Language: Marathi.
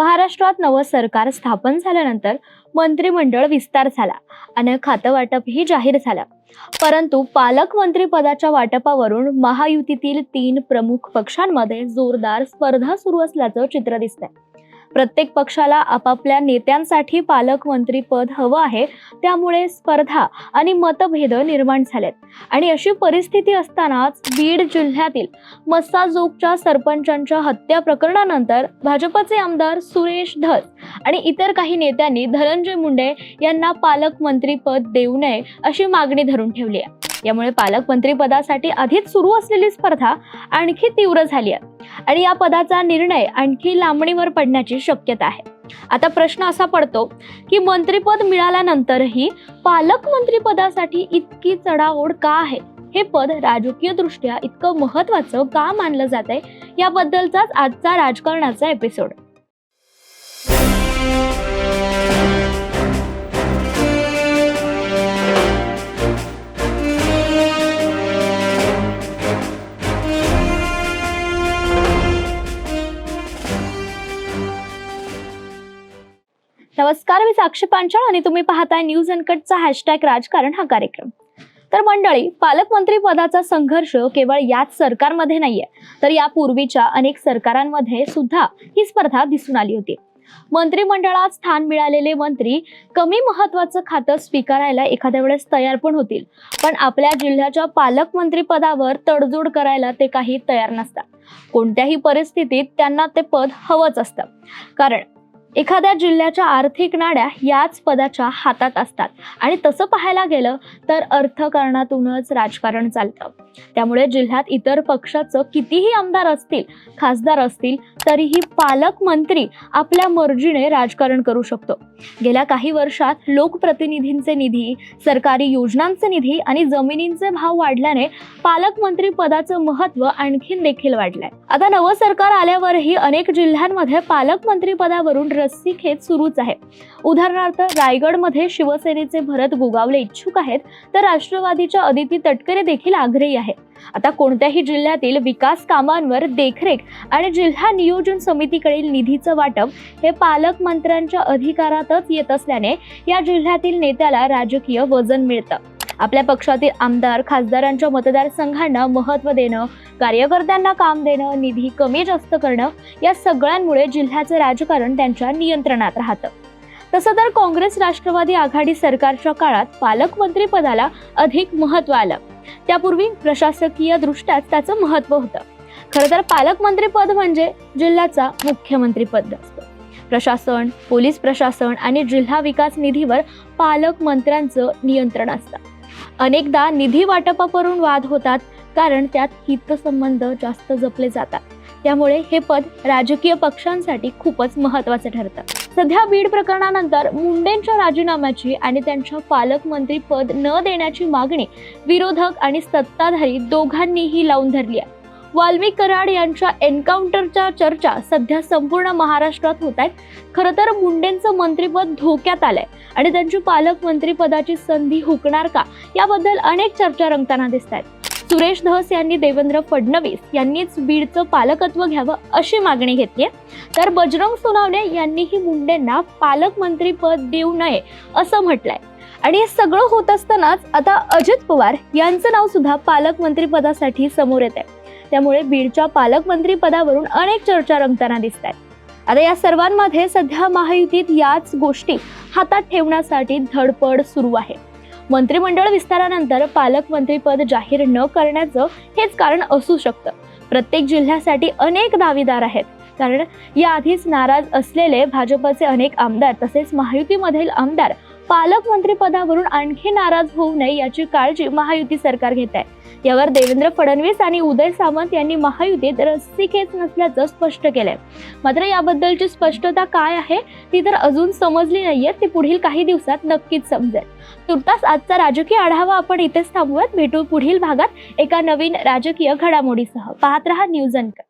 महाराष्ट्रात नवं सरकार स्थापन झाल्यानंतर मंत्रिमंडळ विस्तार झाला आणि खातं वाटपही जाहीर झालं. परंतु पालकमंत्री पदाच्या वाटपावरून महायुतीतील तीन प्रमुख पक्षांमध्ये जोरदार स्पर्धा सुरू असल्याचं चित्र दिसतंय. प्रत्येक पक्षाला आपापल्या नेत्यांसाठी पालकमंत्री पद हवं आहे त्यामुळे स्पर्धा आणि मतभेद निर्माण झालेत. आणि अशी परिस्थिती असतानाच बीड जिल्ह्यातील मस्साजोगच्या सरपंचांच्या हत्या प्रकरणानंतर भाजपचे आमदार सुरेश धस आणि इतर काही नेत्यांनी धनंजय मुंडे यांना पालकमंत्री पद देऊ नये अशी मागणी धरून ठेवली आहे. यामुळे पालकमंत्री पदासाठी आधीच सुरू असलेली स्पर्धा आणखी तीव्र झाली आहे. आणि या पदाचा निर्णय आणखी लांबणीवर पडण्याची शक्यता आहे. आता प्रश्न असा पडतो की मंत्रीपद मिळाल्यानंतरही पालकमंत्री पदासाठी इतकी चढाओढ का आहे? हे पद राजकीय दृष्ट्या इतकं महत्वाचं का मानलं जात आहे याबद्दलचाच आजचा राजकारणाचा एपिसोड नमस्कार मी साक्षी पांचाळ आणि तुम्ही पाहताय न्यूज अनकटचा हॅशटॅग राजकारण हा कार्यक्रम. तर मंडळी पालकमंत्री पदाचा संघर्ष केवळ याच सरकारमध्ये नाहीये तर यापूर्वीच्या अनेक सरकारांमध्ये सुद्धा ही स्पर्धा दिसून आली होती. मंत्रिमंडळात स्थान मिळालेले मंत्री कमी महत्वाचं खातं स्वीकारायला एखाद्या वेळेस तयार पण होतील. पण आपल्या जिल्ह्याच्या पालकमंत्री पदावर तडजोड करायला ते काही तयार नसतात. कोणत्याही परिस्थितीत त्यांना ते पद हवंच असतं. कारण एखाद्या जिल्ह्याच्या आर्थिक नाड्या याच पदाच्या हातात असतात. आणि तसं पाहायला गेलं तर अर्थकारणातूनच राजकारण चालतं. त्यामुळे जिल्ह्यात इतर पक्षाचं कितीही आमदार असतील खासदार असतील तरीही पालकमंत्री आपल्या मर्जीने राजकारण करू शकतो. गेल्या काही वर्षात लोकप्रतिनिधींचे निधी सरकारी योजनांचे निधी आणि जमिनींचे भाव वाढल्याने पालकमंत्री पदाचं महत्त्व आणखीन देखील वाढलंय. आता नवं सरकार आल्यावरही अनेक जिल्ह्यांमध्ये पालकमंत्री पदावरून रस्सीखेच सुरूच आहे. उदाहरणार्थ रायगडमध्ये शिवसेनेचे भरत गोगावले इच्छुक आहेत तर राष्ट्रवादीच्या अदिती तटकरे देखील आग्रही आहे. आता कोणत्याही जिल्ह्यातील विकास कामांवर देखरेख आणि जिल्हा नियोजन समितीकडील निधीचं वाटप हे पालकमंत्र्यांच्या अधिकारातच येत असल्याने या जिल्ह्यातील नेत्याला राजकीय वजन मिळतं. आपल्या पक्षातील आमदार खासदारांच्या मतदारसंघांना महत्त्व देणं कार्यकर्त्यांना काम देणं निधी कमी जास्त करणं या सगळ्यांमुळे जिल्ह्याचं राजकारण त्यांच्या नियंत्रणात राहतं. तसं तर काँग्रेस राष्ट्रवादी आघाडी सरकारच्या काळात पालकमंत्री पदाला अधिक महत्त्व आलं. त्यापूर्वी प्रशासकीय दृष्ट्याच त्याचं महत्त्व होतं. खरं तर पालकमंत्री पद म्हणजे जिल्ह्याचा मुख्यमंत्री पद असतं. प्रशासन पोलीस प्रशासन आणि जिल्हा विकास निधीवर पालकमंत्र्यांचं नियंत्रण असतं. अनेकदा निधी वाटपावरून वाद होतात कारण त्यात हितसंबंध जास्त जपले जातात. त्यामुळे हे पद राजकीय पक्षांसाठी खूपच महत्वाचं ठरतं. सध्या बीड प्रकरणानंतर मुंडेंच्या राजीनाम्याची आणि त्यांच्या पालकमंत्री पद न देण्याची मागणी विरोधक आणि सत्ताधारी दोघांनीही लावून धरली आहे. वाल्मिक कराड यांच्या एन्काउंटरच्या चर्चा सध्या संपूर्ण महाराष्ट्रात होत आहेत. खरं तर मुंडेंचं मंत्रीपद धोक्यात आलंय. आणि त्यांची पालकमंत्रीपदाची संधी हुकणार का? याबद्दल अनेक चर्चा रंगताना दिसत आहेत. सुरेश धस यांनी देवेंद्र फडणवीस यांनीच बीडचं पालकत्व घ्यावं अशी मागणी घेतली तर बजरंग सोनावणे यांनीही मुंडेंना पालकमंत्री पद देऊ नये असं म्हटलंय. आणि हे सगळं होत असतानाच आता अजित पवार यांचं नाव सुद्धा पालकमंत्री पदासाठी समोर येत आहे त्यामुळे बीडच्या पालकमंत्री पदावरून अनेक चर्चा रंगताना दिसत आहेत आता या सर्वांमध्ये सध्या महायुतीत याच गोष्टी हातात ठेवण्यासाठी धडपड सुरू आहे. मंत्रिमंडळ विस्तारानंतर पालकमंत्रीपद जाहीर न करण्याचं हेच कारण असू शकतं. प्रत्येक जिल्ह्यासाठी अनेक दावेदार आहेत. कारण याआधीच नाराज असलेले भाजपचे अनेक आमदार तसेच महायुतीमधील आमदार पालकमंत्री पदावरून आणखी नाराज होऊ नये याची काळजी महायुती सरकार घेत आहे. यावर देवेंद्र फडणवीस आणि उदय सामंत यांनी महायुतीत रस्सीखेच नसल्याचं स्पष्ट केलंय. मात्र याबद्दलची स्पष्टता काय आहे ती तर अजून समजली नाहीये. ती पुढील काही दिवसात नक्कीच समजेल. तुर्तास आजचा राजकीय आढावा आपण इथेच थांबूयात. भेटू पुढील भागात एका नवीन राजकीय घडामोडीसह. पाहत रहा न्यूज अनकट.